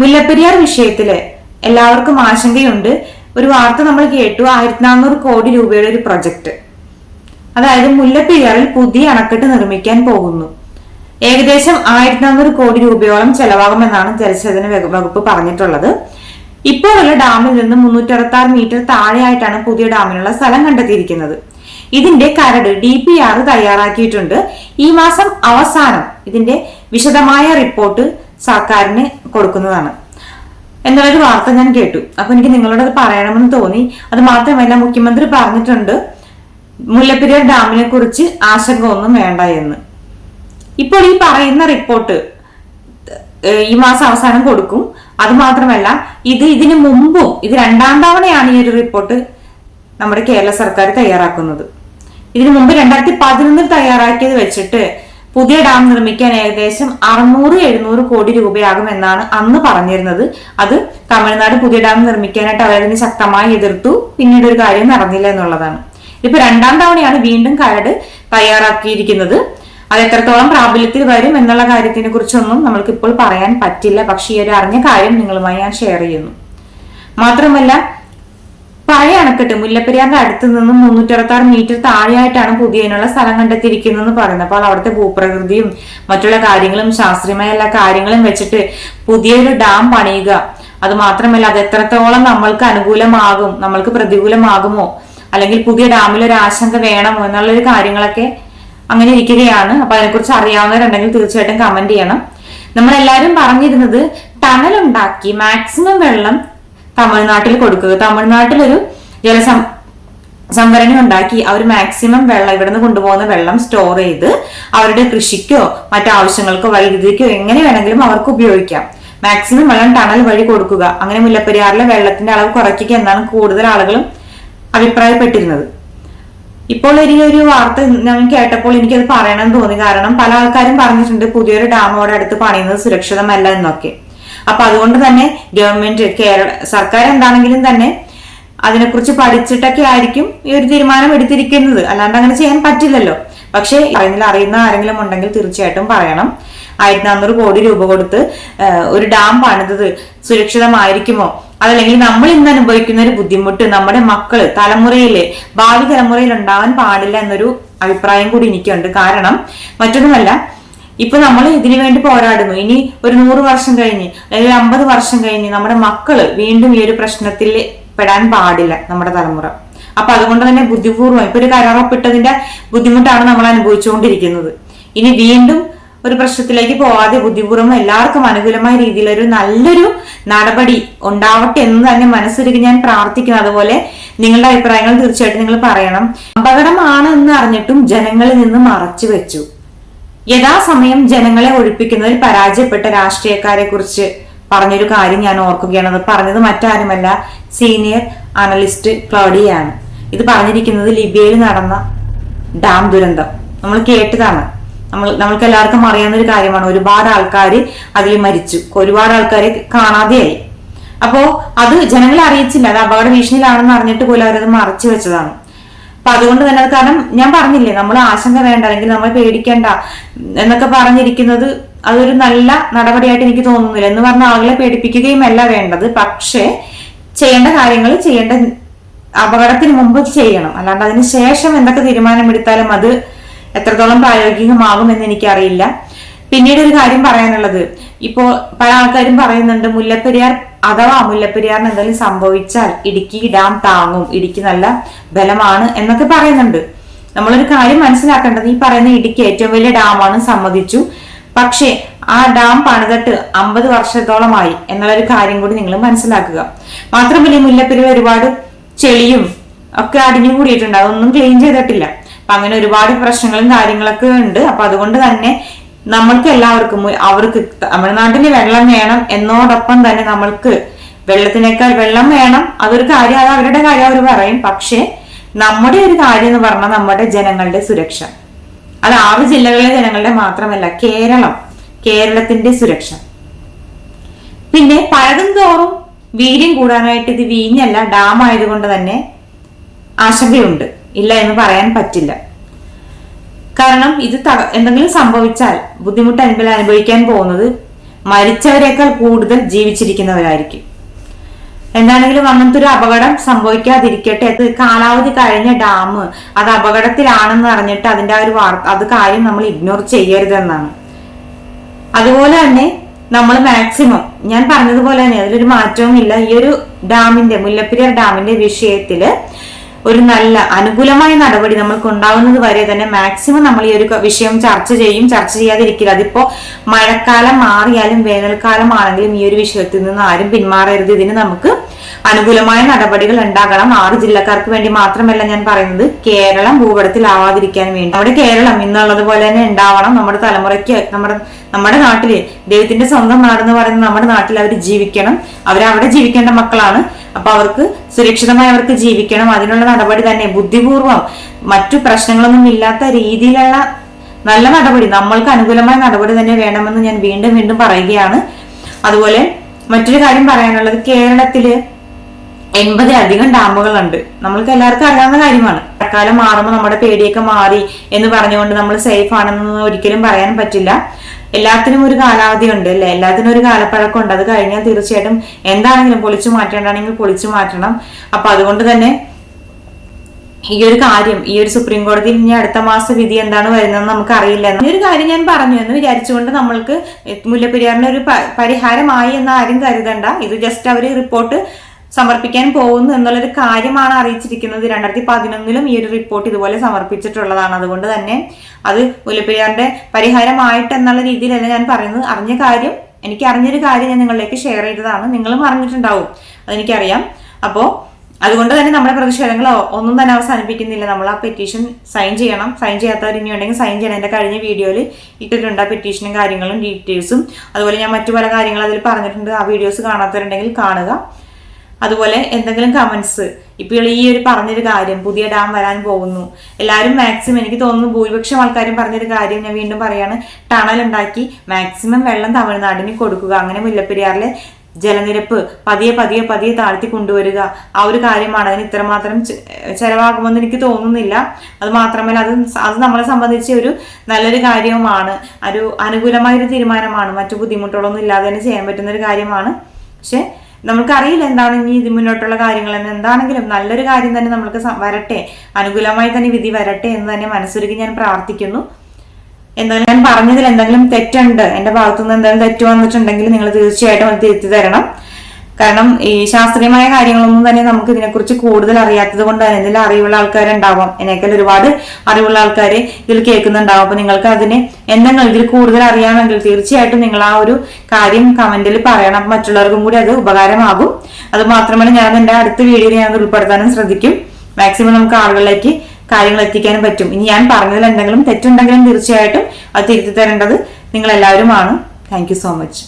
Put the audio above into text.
മുല്ലപ്പെരിയാർ വിഷയത്തിൽ എല്ലാവർക്കും ആശങ്കയുണ്ട്. ഒരു വാർത്ത നമ്മൾ കേട്ടു ആയിരത്തി നാനൂറ് കോടി രൂപയുടെ ഒരു പ്രൊജക്ട്. അതായത് മുല്ലപ്പെരിയാറിൽ പുതിയ അണക്കെട്ട് നിർമ്മിക്കാൻ പോകുന്നു. ഏകദേശം ആയിരത്തി നാനൂറ് കോടി രൂപയോളം ചെലവാകുമെന്നാണ് ജലസേചന വകുപ്പ് പറഞ്ഞിട്ടുള്ളത്. ഇപ്പോഴുള്ള ഡാമിൽ നിന്ന് മുന്നൂറ്റി അറുപത്തി മീറ്റർ താഴെയായിട്ടാണ് പുതിയ ഡാമിനുള്ള സ്ഥലം കണ്ടെത്തിയിരിക്കുന്നത്. ഇതിന്റെ കരട് ഡി പി ആർ തയ്യാറാക്കിയിട്ടുണ്ട്. ഈ മാസം അവസാനം ഇതിന്റെ വിശദമായ റിപ്പോർട്ട് സർക്കാരിന് കൊടുക്കുന്നതാണ്. എന്നുള്ളൊരു വാർത്ത ഞാൻ കേട്ടു. അപ്പൊ എനിക്ക് നിങ്ങളോട് അത് പറയണമെന്ന് തോന്നി. അത് മാത്രമല്ല മുഖ്യമന്ത്രി പറഞ്ഞിട്ടുണ്ട് മുല്ലപ്പെരിയാർ ഡാമിനെ കുറിച്ച് ആശങ്ക ഒന്നും വേണ്ട എന്ന്. ഇപ്പോൾ ഈ പറയുന്ന റിപ്പോർട്ട് ഈ മാസം അവസാനം കൊടുക്കും. അത് മാത്രമല്ല ഇത് ഇതിനു മുമ്പും ഇത് രണ്ടാം തവണയാണ് ഈ ഒരു റിപ്പോർട്ട് നമ്മുടെ കേരള സർക്കാർ തയ്യാറാക്കുന്നത്. ഇതിനു മുമ്പ് രണ്ടായിരത്തി പതിനൊന്നിൽ തയ്യാറാക്കിയത് വെച്ചിട്ട് പുതിയ ഡാം നിർമ്മിക്കാൻ ഏകദേശം അറുന്നൂറ് എഴുന്നൂറ് കോടി രൂപയാകും എന്നാണ് അന്ന് പറഞ്ഞിരുന്നത്. അത് തമിഴ്നാട് പുതിയ ഡാം നിർമ്മിക്കാനായിട്ട് അവരതിനെ ശക്തമായി എതിർത്തു. പിന്നീട് ഒരു കാര്യം നടന്നില്ല എന്നുള്ളതാണ്. ഇപ്പൊ രണ്ടാം തവണയാണ് വീണ്ടും കരട് തയ്യാറാക്കിയിരിക്കുന്നത്. അത് എത്രത്തോളം പ്രാബല്യത്തിൽ വരും എന്നുള്ള കാര്യത്തിനെ കുറിച്ചൊന്നും നമ്മൾക്ക് ഇപ്പോൾ പറയാൻ പറ്റില്ല. പക്ഷേ ഈ ഒരു അറിഞ്ഞ കാര്യം നിങ്ങളുമായി ഞാൻ ഷെയർ ചെയ്യുന്നു. മാത്രമല്ല പഴയ അണക്കെട്ട് മുല്ലപ്പെരിയാറിന്റെ അടുത്ത് നിന്നും മുന്നൂറ്റി അറുപത്തി ആറ് മീറ്റർ താഴെയായിട്ടാണ് പുതിയതിനുള്ള സ്ഥലം കണ്ടെത്തിയിരിക്കുന്നതെന്ന് പറയുന്നത് അപ്പോൾ അവിടുത്തെ ഭൂപ്രകൃതിയും മറ്റുള്ള കാര്യങ്ങളും ശാസ്ത്രീയമായ എല്ലാ കാര്യങ്ങളും വെച്ചിട്ട് പുതിയൊരു ഡാം പണിയുക. അത് മാത്രമല്ല അത് എത്രത്തോളം നമ്മൾക്ക് അനുകൂലമാകും നമ്മൾക്ക് പ്രതികൂലമാകുമോ അല്ലെങ്കിൽ പുതിയ ഡാമിൽ ഒരു ആശങ്ക വേണമോ എന്നുള്ളൊരു കാര്യങ്ങളൊക്കെ അങ്ങനെ ഇരിക്കുകയാണ്. അപ്പൊ അതിനെക്കുറിച്ച് അറിയാവുന്നവരുണ്ടെങ്കിൽ തീർച്ചയായിട്ടും കമന്റ് ചെയ്യണം. നമ്മൾ നമ്മളെല്ലാവരും പറഞ്ഞിരുന്നത് ടണൽ ഉണ്ടാക്കി മാക്സിമം വെള്ളം തമിഴ്നാട്ടിൽ കൊടുക്കുക. തമിഴ്നാട്ടിലൊരു ജലസം സംഭരണി ഉണ്ടാക്കി അവർ മാക്സിമം വെള്ളം ഇവിടുന്ന് കൊണ്ടുപോകുന്ന വെള്ളം സ്റ്റോർ ചെയ്ത് അവരുടെ കൃഷിക്കോ മറ്റാവശ്യങ്ങൾക്കോ വൈദ്യുതിക്കോ എങ്ങനെ വേണമെങ്കിലും അവർക്ക് ഉപയോഗിക്കാം. മാക്സിമം വെള്ളം ടണൽ വഴി കൊടുക്കുക. അങ്ങനെ മുല്ലപ്പെരിയാറിലെ വെള്ളത്തിന്റെ അളവ് കുറയ്ക്കുക എന്നാണ് കൂടുതൽ ആളുകളും അഭിപ്രായപ്പെട്ടിരുന്നത്. ഇപ്പോൾ ഈ ഒരു വാർത്ത ഞാൻ കേട്ടപ്പോൾ എനിക്കത് പറയണമെന്ന് തോന്നി. കാരണം പല ആൾക്കാരും പറഞ്ഞിട്ടുണ്ട് പുതിയൊരു ഡാം അവിടെ അടുത്ത് പണിയുന്നത് സുരക്ഷിതമല്ല എന്നൊക്കെ. അപ്പൊ അതുകൊണ്ട് തന്നെ ഗവൺമെന്റ് കേരള സർക്കാർ എന്താണെങ്കിലും തന്നെ അതിനെക്കുറിച്ച് പഠിച്ചിട്ടൊക്കെ ആയിരിക്കും ഈ ഒരു തീരുമാനം എടുത്തിരിക്കുന്നത്. അല്ലാണ്ട് അങ്ങനെ ചെയ്യാൻ പറ്റില്ലല്ലോ. പക്ഷേ അതിൽ അറിയുന്ന ആരെങ്കിലും ഉണ്ടെങ്കിൽ തീർച്ചയായിട്ടും പറയണം. ആയിരത്തി നാനൂറ് കോടി രൂപ കൊടുത്ത് ഒരു ഡാം പണിതത് സുരക്ഷിതമായിരിക്കുമോ? അതല്ലെങ്കിൽ നമ്മൾ ഇന്ന് അനുഭവിക്കുന്ന ഒരു ബുദ്ധിമുട്ട് നമ്മുടെ മക്കൾ തലമുറയിൽ ഭാവി തലമുറയിൽ ഉണ്ടാവാൻ പാടില്ല എന്നൊരു അഭിപ്രായം കൂടി എനിക്കുണ്ട്. കാരണം മറ്റൊന്നുമല്ല ഇപ്പൊ നമ്മൾ ഇതിനു വേണ്ടി പോരാടുന്നു. ഇനി ഒരു നൂറ് വർഷം കഴിഞ്ഞ് അല്ലെങ്കിൽ അമ്പത് വർഷം കഴിഞ്ഞ് നമ്മുടെ മക്കൾ വീണ്ടും ഈ ഒരു പ്രശ്നത്തിൽ പെടാൻ പാടില്ല നമ്മുടെ തലമുറ. അപ്പൊ അതുകൊണ്ട് തന്നെ ബുദ്ധിപൂർവം ഇപ്പൊ ഒരു കരാറൊപ്പിട്ടതിന്റെ ബുദ്ധിമുട്ടാണ് നമ്മൾ അനുഭവിച്ചുകൊണ്ടിരിക്കുന്നത്. ഇനി വീണ്ടും ഒരു പ്രശ്നത്തിലേക്ക് പോവാതെ ബുദ്ധിപൂർവം എല്ലാവർക്കും അനുകൂലമായ രീതിയിൽ ഒരു നല്ലൊരു നടപടി ഉണ്ടാവട്ടെ എന്ന് തന്നെ മനസ്സിലേക്ക് ഞാൻ പ്രാർത്ഥിക്കുന്നു. അതുപോലെ നിങ്ങളുടെ അഭിപ്രായങ്ങൾ തീർച്ചയായിട്ടും നിങ്ങൾ പറയണം. അപകടമാണ് എന്ന് അറിഞ്ഞിട്ടും ജനങ്ങളിൽ നിന്ന് മറച്ചു വെച്ചു. യഥാസമയം ജനങ്ങളെ ഒഴിപ്പിക്കുന്നതിൽ പരാജയപ്പെട്ട രാഷ്ട്രീയക്കാരെ കുറിച്ച് പറഞ്ഞൊരു കാര്യം ഞാൻ ഓർക്കുകയാണ്. അത് പറഞ്ഞത് മറ്റാരുമല്ല സീനിയർ അനലിസ്റ്റ് ക്ലോഡിയാണ്. ഇത് പറഞ്ഞിരിക്കുന്നത് ലിബിയയിൽ നടന്ന ഡാം ദുരന്തം. നമ്മൾ കേട്ടതാണ്. നമ്മൾ നമ്മൾക്ക് എല്ലാവർക്കും അറിയാവുന്ന ഒരു കാര്യമാണ്. ഒരുപാട് ആൾക്കാർ അതിൽ മരിച്ചു. ഒരുപാട് ആൾക്കാർ കാണാതെയായി. അപ്പോ അത് ജനങ്ങളെ അറിയിച്ചില്ല. അത് അപകട ഭീഷണിയിലാണെന്ന് അറിഞ്ഞിട്ട് പോലും അവരത് മറച്ചു വെച്ചതാണ്. അപ്പൊ അതുകൊണ്ട് തന്നെ കാരണം ഞാൻ പറഞ്ഞില്ലേ നമ്മൾ ആശങ്ക വേണ്ട അല്ലെങ്കിൽ നമ്മൾ പേടിക്കേണ്ട എന്നൊക്കെ പറഞ്ഞിരിക്കുന്നത് അതൊരു നല്ല നടപടിയായിട്ട് എനിക്ക് തോന്നുന്നില്ല. എന്ന് പറഞ്ഞ ആളുകളെ പേടിപ്പിക്കുകയും അല്ല വേണ്ടത്. പക്ഷേ ചെയ്യേണ്ട കാര്യങ്ങൾ ചെയ്യേണ്ട അപകടത്തിന് മുമ്പ് ചെയ്യണം. അല്ലാണ്ട് അതിന് ശേഷം എന്തൊക്കെ തീരുമാനമെടുത്താലും അത് എത്രത്തോളം പ്രായോഗികമാകുമെന്ന് എനിക്കറിയില്ല. പിന്നീട് ഒരു കാര്യം പറയാനുള്ളത്. ഇപ്പോ പല ആൾക്കാരും പറയുന്നുണ്ട് മുല്ലപ്പെരിയാർ അഥവാ മുല്ലപ്പെരിയാറിന് എന്തെങ്കിലും സംഭവിച്ചാൽ ഇടുക്കി ഡാം താങ്ങും ഇടുക്കി നല്ല ബലമാണ് എന്നൊക്കെ പറയുന്നുണ്ട്. നമ്മളൊരു കാര്യം മനസ്സിലാക്കേണ്ടത് ഈ പറയുന്ന ഇടുക്കി ഏറ്റവും വലിയ ഡാമാണ് സമ്മതിച്ചു. പക്ഷേ ആ ഡാം പണിതിട്ട് അമ്പത് വർഷത്തോളമായി എന്നുള്ളൊരു കാര്യം കൂടി നിങ്ങൾ മനസ്സിലാക്കുക. മാത്രമല്ല മുല്ലപ്പെരിയാർ ഒരുപാട് ചെളിയും ഒക്കെ അടിഞ്ഞു കൂടിയിട്ടുണ്ട്. അതൊന്നും ക്ലീൻ ചെയ്തിട്ടില്ല. അപ്പൊ അങ്ങനെ ഒരുപാട് പ്രശ്നങ്ങളും കാര്യങ്ങളൊക്കെ ഉണ്ട്. അപ്പൊ അതുകൊണ്ട് തന്നെ നമ്മൾക്ക് എല്ലാവർക്കും അവർക്ക് തമിഴ്നാട്ടിൽ വെള്ളം വേണം എന്നോടൊപ്പം തന്നെ നമ്മൾക്ക് വെള്ളത്തിനേക്കാൾ വെള്ളം വേണം. അതൊരു കാര്യം അത് അവരുടെ കാര്യം അവർ പറയും. പക്ഷേ നമ്മുടെ ഒരു കാര്യം എന്ന് പറഞ്ഞാൽ നമ്മുടെ ജനങ്ങളുടെ സുരക്ഷ. അത് ആറ് ജില്ലകളിലെ ജനങ്ങളുടെ മാത്രമല്ല കേരളം കേരളത്തിന്റെ സുരക്ഷ. പിന്നെ പഴകും തോറും വീര്യം കൂടാനായിട്ട് ഇത് വീഞ്ഞല്ല ഡാം ആയതുകൊണ്ട് തന്നെ ആശങ്കയുണ്ട്. ഇല്ല എന്ന് പറയാൻ പറ്റില്ല. കാരണം ഇത് എന്തെങ്കിലും സംഭവിച്ചാൽ ബുദ്ധിമുട്ട് അനുഭവ അനുഭവിക്കാൻ പോകുന്നത് മരിച്ചവരെക്കാൾ കൂടുതൽ ജീവിച്ചിരിക്കുന്നവരായിരിക്കും. എന്താണെങ്കിലും അങ്ങനത്തെ ഒരു അപകടം സംഭവിക്കാതിരിക്കട്ടെ. അത് കാലാവധി കഴിഞ്ഞ ഡാം അത് അപകടത്തിലാണെന്ന് അറിഞ്ഞിട്ട് അതിന്റെ ആ ഒരു വാർത്ത അത് കാര്യം നമ്മൾ ഇഗ്നോർ ചെയ്യരുതെന്നാണ് അതുപോലെ തന്നെ നമ്മൾ മാക്സിമം ഞാൻ പറഞ്ഞതുപോലെ തന്നെ അതിലൊരു മാറ്റവും ഇല്ല ഈ ഒരു ഡാമിന്റെ മുല്ലപ്പെരിയാർ ഡാമിന്റെ വിഷയത്തിൽ ഒരു നല്ല അനുകൂലമായ നടപടി നമ്മൾക്ക് ഉണ്ടാകുന്നത് വരെ തന്നെ മാക്സിമം നമ്മൾ ഈ ഒരു വിഷയം ചർച്ച ചെയ്യും. ചർച്ച ചെയ്യാതിരിക്കില്ല. അതിപ്പോ മഴക്കാലം മാറിയാലും വേനൽക്കാലം ആണെങ്കിലും ഈ ഒരു വിഷയത്തിൽ നിന്ന് ആരും പിന്മാറരുത്. ഇതിന് നമുക്ക് അനുകൂലമായ നടപടികൾ ഉണ്ടാകണം. ആറ് ജില്ലക്കാർക്ക് വേണ്ടി മാത്രമല്ല ഞാൻ പറയുന്നത്. കേരളം ഭൂപടത്തിലാവാതിരിക്കാൻ വേണ്ടി. നമ്മുടെ കേരളം ഇന്നുള്ളത് പോലെ തന്നെ ഉണ്ടാവണം. നമ്മുടെ തലമുറയ്ക്ക് നമ്മുടെ നമ്മുടെ നാട്ടിൽ ദൈവത്തിന്റെ സ്വന്തം നാടെന്ന് പറയുന്ന നമ്മുടെ നാട്ടിൽ അവർ ജീവിക്കണം. അവരവിടെ ജീവിക്കേണ്ട മക്കളാണ്. അപ്പൊ അവർക്ക് സുരക്ഷിതമായി അവർക്ക് ജീവിക്കണം. അതിനുള്ള നടപടി തന്നെ ബുദ്ധിപൂർവം മറ്റു പ്രശ്നങ്ങളൊന്നും ഇല്ലാത്ത രീതിയിലുള്ള നല്ല നടപടി നമ്മൾക്ക് അനുകൂലമായ നടപടി തന്നെ വേണമെന്ന് ഞാൻ വീണ്ടും വീണ്ടും പറയുകയാണ്. അതുപോലെ മറ്റൊരു കാര്യം പറയാനുള്ളത്. കേരളത്തിൽ എൺപതിലധികം ഡാമുകളുണ്ട്. നമ്മൾക്ക് എല്ലാവർക്കും അറിയാവുന്ന കാര്യമാണ്. മഴക്കാലം മാറുമ്പോൾ നമ്മുടെ പേടിയൊക്കെ മാറി എന്ന് പറഞ്ഞുകൊണ്ട് നമ്മൾ സേഫ് ആണെന്ന് ഒരിക്കലും പറയാൻ പറ്റില്ല. എല്ലാത്തിനും ഒരു കാലാവധി ഉണ്ട് അല്ലെ? എല്ലാത്തിനും ഒരു കാലപ്പഴക്കം ഉണ്ട്. അത് കഴിഞ്ഞാൽ തീർച്ചയായിട്ടും എന്താണെങ്കിലും പൊളിച്ചു മാറ്റേണ്ടാണെങ്കിൽ പൊളിച്ചു മാറ്റണം. അപ്പൊ അതുകൊണ്ട് തന്നെ ഈ ഒരു കാര്യം ഈ ഒരു സുപ്രീം കോടതി ഇനി അടുത്ത മാസ വിധി എന്താണ് വരുന്നതെന്ന് നമുക്ക് അറിയില്ല. ഈ ഒരു കാര്യം ഞാൻ പറഞ്ഞു എന്ന് വിചാരിച്ചുകൊണ്ട് നമ്മൾക്ക് മുല്ലപ്പെരിയാറിന് ഒരു പരിഹാരമായി എന്ന് ആരും കരുതണ്ട. ഇത് ജസ്റ്റ് അവർ റിപ്പോർട്ട് സമർപ്പിക്കാൻ പോകുന്നു എന്നുള്ളൊരു കാര്യമാണ് അറിയിച്ചിരിക്കുന്നത്. രണ്ടായിരത്തി പതിനൊന്നിലും ഈ ഒരു റിപ്പോർട്ട് ഇതുപോലെ സമർപ്പിച്ചിട്ടുള്ളതാണ്. അതുകൊണ്ട് തന്നെ അത് മുല്ലപ്പെരിയാറിന്റെ പരിഹാരമായിട്ട് എന്നുള്ള രീതിയിലല്ല ഞാൻ പറയുന്നത്. അറിഞ്ഞ കാര്യം എനിക്ക് അറിഞ്ഞൊരു കാര്യം ഞാൻ നിങ്ങളിലേക്ക് ഷെയർ ചെയ്തതാണ്. നിങ്ങളും അറിഞ്ഞിട്ടുണ്ടാവും. അതെനിക്കറിയാം. അപ്പോൾ അതുകൊണ്ട് തന്നെ നമ്മുടെ പ്രതിഷേധങ്ങൾ ഒന്നും തന്നെ അവസാനിപ്പിക്കുന്നില്ല. നമ്മൾ ആ പെറ്റീഷൻ സൈൻ ചെയ്യണം. സൈൻ ചെയ്യാത്തവർ ഇനി ഉണ്ടെങ്കിൽ സൈൻ ചെയ്യണം. എന്റെ കഴിഞ്ഞ വീഡിയോയിൽ ഇട്ടിട്ടുണ്ട് ആ പെറ്റീഷനും കാര്യങ്ങളും ഡീറ്റെയിൽസും അതുപോലെ ഞാൻ മറ്റു പല കാര്യങ്ങളും അതിൽ പറഞ്ഞിട്ടുണ്ട്. ആ വീഡിയോസ് കാണാത്തവരുണ്ടെങ്കിൽ കാണുക. അതുപോലെ എന്തെങ്കിലും കമന്റ്സ് ഇപ്പോൾ ഈ ഒരു പറഞ്ഞൊരു കാര്യം പുതിയ ഡാം വരാൻ പോകുന്നു. എല്ലാവരും മാക്സിമം എനിക്ക് തോന്നുന്നു ഭൂരിപക്ഷം ആൾക്കാരും പറഞ്ഞൊരു കാര്യം ഞാൻ വീണ്ടും പറയാണ്. ടണൽ ഉണ്ടാക്കി മാക്സിമം വെള്ളം തമിഴ്നാടിന് കൊടുക്കുക. അങ്ങനെ മുല്ലപ്പെരിയാറിലെ ജലനിരപ്പ് പതിയെ പതിയെ പതിയെ താഴ്ത്തി കൊണ്ടുവരിക. ആ ഒരു കാര്യമാണ്. അതിന് ഇത്രമാത്രം ചെലവാകുമെന്ന് എനിക്ക് തോന്നുന്നില്ല. അത് മാത്രമല്ല അത് അത് നമ്മളെ സംബന്ധിച്ച് ഒരു നല്ലൊരു കാര്യവുമാണ്. ഒരു അനുകൂലമായൊരു തീരുമാനമാണ്. മറ്റു ബുദ്ധിമുട്ടുകളൊന്നും ഇല്ലാതെ തന്നെ ചെയ്യാൻ പറ്റുന്ന ഒരു കാര്യമാണ്. പക്ഷെ നമുക്കറിയില്ല എന്താണ് ഇനി ഇത് മുന്നോട്ടുള്ള കാര്യങ്ങൾ എന്ന്. എന്താണെങ്കിലും നല്ലൊരു കാര്യം തന്നെ നമ്മൾക്ക് വരട്ടെ. അനുകൂലമായി തന്നെ വിധി വരട്ടെ എന്ന് തന്നെ മനസ്സൊരുക്കി ഞാൻ പ്രാർത്ഥിക്കുന്നു. എന്തായാലും ഞാൻ പറഞ്ഞതിൽ എന്തെങ്കിലും തെറ്റുണ്ട് എന്റെ ഭാഗത്തുനിന്ന് എന്തെങ്കിലും തെറ്റ് വന്നിട്ടുണ്ടെങ്കിൽ നിങ്ങൾ തീർച്ചയായിട്ടും അത് തിരുത്തി തരണം. കാരണം ഈ ശാസ്ത്രീയമായ കാര്യങ്ങളൊന്നും തന്നെ നമുക്ക് ഇതിനെക്കുറിച്ച് കൂടുതൽ അറിയാത്തത് കൊണ്ട് തന്നെ ഇതിൽ അറിവുള്ള ആൾക്കാരുണ്ടാവാം. എന്നെക്കാൾ ഒരുപാട് അറിവുള്ള ആൾക്കാർ ഇതിൽ കേൾക്കുന്നുണ്ടാവും. അപ്പൊ നിങ്ങൾക്ക് അതിന് എന്തെങ്കിലും ഇതിൽ കൂടുതൽ അറിയാമെങ്കിൽ തീർച്ചയായിട്ടും നിങ്ങൾ ആ ഒരു കാര്യം കമന്റിൽ പറയണം. മറ്റുള്ളവർക്കും കൂടി അത് ഉപകാരമാകും. അത് മാത്രമല്ല ഞാൻ എന്റെ അടുത്ത വീഡിയോയിൽ ഞാൻ ഉൾപ്പെടുത്താനും ശ്രദ്ധിക്കും. മാക്സിമം നമുക്ക് ആളുകളിലേക്ക് കാര്യങ്ങൾ എത്തിക്കാനും പറ്റും. ഇനി ഞാൻ പറഞ്ഞതിൽ എന്തെങ്കിലും തെറ്റുണ്ടെങ്കിലും തീർച്ചയായിട്ടും അത് തിരുത്തി തരേണ്ടത് നിങ്ങൾ എല്ലാവരുമാണ് താങ്ക് സോ മച്ച്